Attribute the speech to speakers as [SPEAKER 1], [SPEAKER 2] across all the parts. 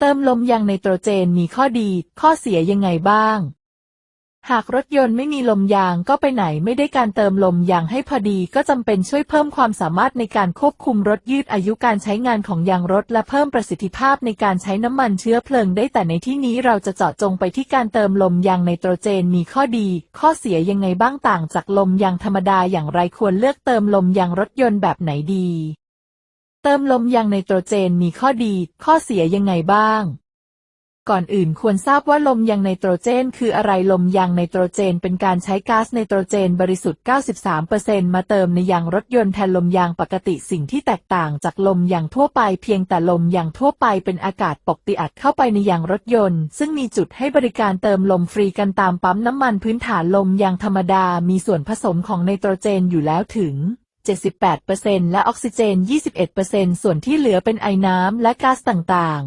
[SPEAKER 1] เติมลมยางไนโตรเจนมีข้อดี ข้อเสียยังไงบ้าง หากรถยนต์ไม่มีลมยางก็ไปไหนไม่ได้การเติมลมยางให้พอดีก็จำเป็นช่วยเพิ่มความสามารถในการควบคุมรถยืดอายุการใช้งานของยางรถ และเพิ่มประสิทธิภาพในการใช้น้ำมันเชื้อเพลิงได้แต่ในที่นี้เราจะเจาะจงไปที่การเติมลมยางไนโตรเจนมีข้อดี ข้อเสียยังไงบ้างต่างจากลมยางธรรมดาอย่างไรควรเลือกเติมลมยางรถยนต์แบบไหนดี เติมลมยางไนโตรเจนมีข้อดี ข้อเสียยังไงบ้าง ก่อนอื่นควรทราบว่าลมยางไนโตรเจน คืออะไรลมยางไนโตรเจน เป็นการใช้ก๊าซไนโตรเจนบริสุทธิ์ 93%มาเติมในยางรถยนต์แทนลมยางปกติสิ่งที่แตกต่างจากลมยางทั่วไป เพียงแต่ลมยางทั่วไปเป็นอากาศปกติอัดเข้าไปในยางรถยนต์ ซึ่งมีจุดให้บริการเติมลมฟรีกันตามปั๊มน้ำมันพื้นฐานลมยางธรรมดา มีส่วนผสมของไนโตรเจนอยู่แล้วถึง 78%และออกซิเจน 21%ส่วนที่เหลือเป็นไอน้ำและก๊าซต่าง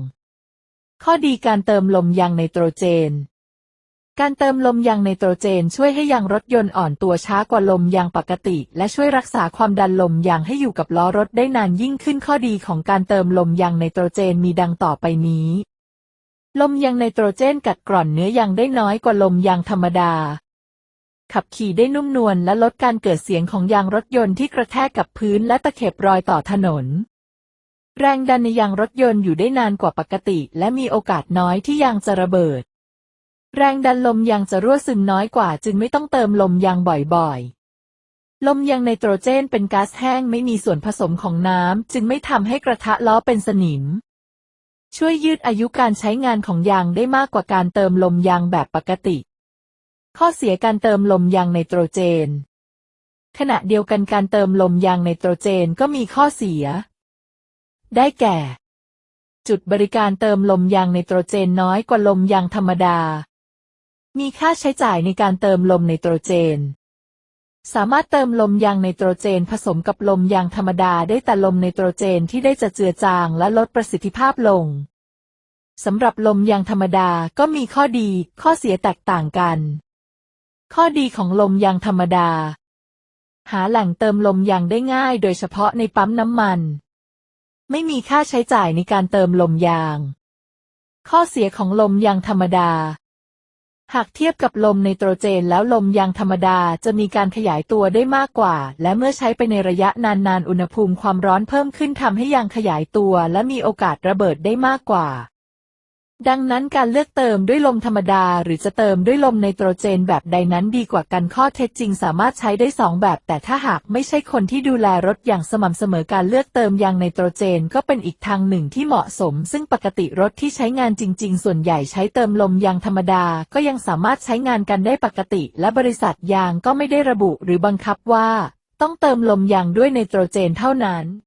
[SPEAKER 1] ๆ ข้อดีการเติมลมยางไนโตรเจน การเติมลมยางไนโตรเจนช่วยให้ยางรถยนต์อ่อนตัวช้ากว่าลมยางปกติ และช่วยรักษาความดันลมยางให้อยู่กับล้อรถได้นานยิ่งขึ้นข้อดีของการเติมลมยางไนโตรเจนมีดังต่อไปนี้ลมยางไนโตรเจนกัดกร่อนเนื้อยางได้น้อยกว่าลมยางธรรมดา ขับขี่ได้นุ่มนวลและลดการเกิดเสียงของยางรถยนต์ที่กระแทกกับพื้นและตะเข็บรอยต่อถนน แรงดันในยางรถยนต์อยู่ได้นานกว่าปกติ และมีโอกาสน้อยที่ยางจะระเบิด แรงดันลมยางจะรั่วซึมน้อยกว่าจึงไม่ต้องเติมลมยางบ่อยๆ ลมยางไนโตรเจนเป็นก๊าซแห้งไม่มีส่วนผสมของน้ำ จึงไม่ทำให้กระทะล้อเป็นสนิม ช่วยยืดอายุการใช้งานของยางได้มากกว่าการเติมลมยางแบบปกติ ข้อเสียการเติมลมยางไนโตรเจน ขณะเดียวกันการเติมลมยางไนโตรเจนก็มีข้อเสีย ได้แก่ จุดบริการเติมลมยางไนโตรเจนน้อยกว่าลมยางธรรมดา มีค่าใช้จ่ายในการเติมลมไนโตรเจน สามารถเติมลมยางไนโตรเจนผสมกับลมยางธรรมดาได้แต่ลมไนโตรเจนที่ได้จะเจือจางและลดประสิทธิภาพลงสำหรับลมยางธรรมดาก็มีข้อดีข้อเสียแตกต่างกัน ข้อดีของลมยางธรรมดา หาแหล่งเติมลมยางได้ง่าย โดยเฉพาะในปั๊มน้ำมัน ไม่มีค่าใช้จ่ายในการเติมลมยาง ข้อเสียของลมยางธรรมดา หากเทียบกับลมไนโตรเจนแล้วลมยางธรรมดาจะมีการขยายตัวได้มากกว่า และเมื่อใช้ไปในระยะนานๆ อุณหภูมิความร้อนเพิ่มขึ้นทำให้ยางขยายตัว และมีโอกาสระเบิดได้มากกว่า ดังนั้นการเลือกเติมด้วยลมธรรมดา หรือจะเติมด้วยลมไนโตรเจนแบบใดนั้นดีกว่ากันข้อเท็จจริงสามารถใช้ได้สองแบบ แต่ถ้าหากไม่ใช่คนที่ดูแลรถอย่างสม่ำเสมอการเลือกเติมยางไนโตรเจนก็เป็นอีกทางหนึ่งที่เหมาะสม ซึ่งปกติรถที่ใช้งานจริง ๆ ส่วนใหญ่ใช้เติมลมยางธรรมดา ก็ยังสามารถใช้งานกันได้ปกติ และบริษัทยางก็ไม่ได้ระบุหรือบังคับว่า ต้องเติมลมยางด้วยไนโตรเจนเท่านั้น